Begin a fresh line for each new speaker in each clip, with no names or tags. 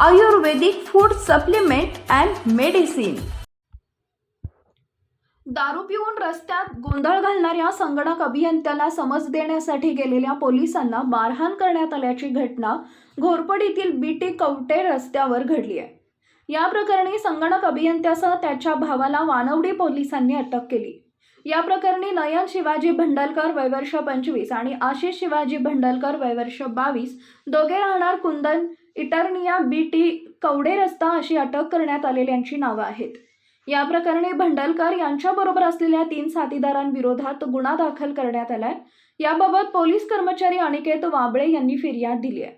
Ayurvedic food supplement and medicine. दारू पिऊन रस्त्यात गोंधळ घालणाऱ्या संगणक अभियंत्याला समज देण्यासाठी गेलेल्या पोलिसांना मारहाण करण्यात आल्याची घटना घोरपडीतील बीटी कवटे रस्त्यावर घडली आहे. या प्रकरणी संगणक अभियंत्यासह त्याच्या भावाला वानवडी पोलिसांनी अटक केली. या प्रकरणी नयन शिवाजी भंडलकर वयवर्ष पंचवीस आणि आशिष शिवाजी भंडलकर वयवर्ष बावीस दोघे राहणार कुंदन इटर्निया बीटी कवडे रस्ता अशी अटक करण्यात आलेल्यांची नावं आहेत. या प्रकरणी भंडलकर यांच्याबरोबर असलेल्या तीन साथीदारांविरोधात गुन्हा दाखल करण्यात आलाय. याबाबत पोलीस कर्मचारी अनिकेत वाबळे यांनी फिर्याद दिली आहे.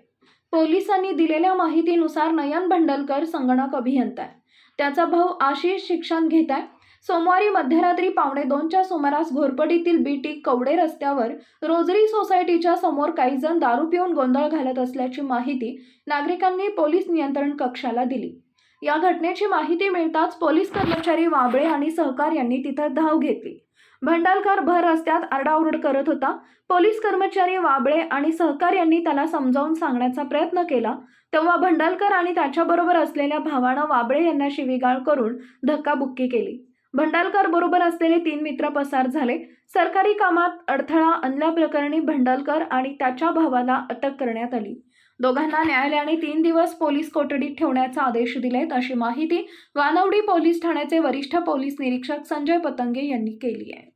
पोलिसांनी दिलेल्या माहितीनुसार नयन भंडलकर संगणक अभियंता आहे. त्याचा भाऊ आशिष शिक्षण घेत आहे. सोमवारी मध्यरात्री पावणे दोनच्या सुमारास घोरपडीतील बीटी कवडे रस्त्यावर रोजरी सोसायटीच्या समोर काही जण दारू पिऊन गोंधळ घालत असल्याची माहिती नागरिकांनी पोलीस नियंत्रण कक्षाला दिली. या घटनेची माहिती मिळताच पोलीस कर्मचारी वाबळे आणि सहकार यांनी तिथं धाव घेतली. भंडालकर भर रस्त्यात आरडाओरड करत होता. पोलीस कर्मचारी वाबळे आणि सहकार यांनी त्याला समजावून सांगण्याचा प्रयत्न केला. तेव्हा भंडालकर आणि त्याच्याबरोबर असलेल्या भावानं वाबळे यांना शिवीगाळ करून धक्काबुक्की केली. भंडालकर बरोबर असलेले तीन मित्र पसार झाले. सरकारी कामात अडथळा आणल्याप्रकरणी भंडालकर आणि त्याच्या भावाला अटक करण्यात आली. दोघांना न्यायालयाने तीन दिवस पोलीस कोठडीत ठेवण्याचा आदेश दिलेत अशी माहिती वानवडी पोलीस ठाण्याचे वरिष्ठ पोलीस निरीक्षक संजय पतंगे यांनी केली आहे.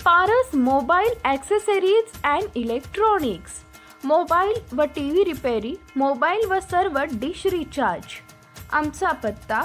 Paras mobile accessories and electronics. Mobile व टी व्ही रिपेरी मोबाईल व सर्व डिश रिचार्ज. आमचा पत्ता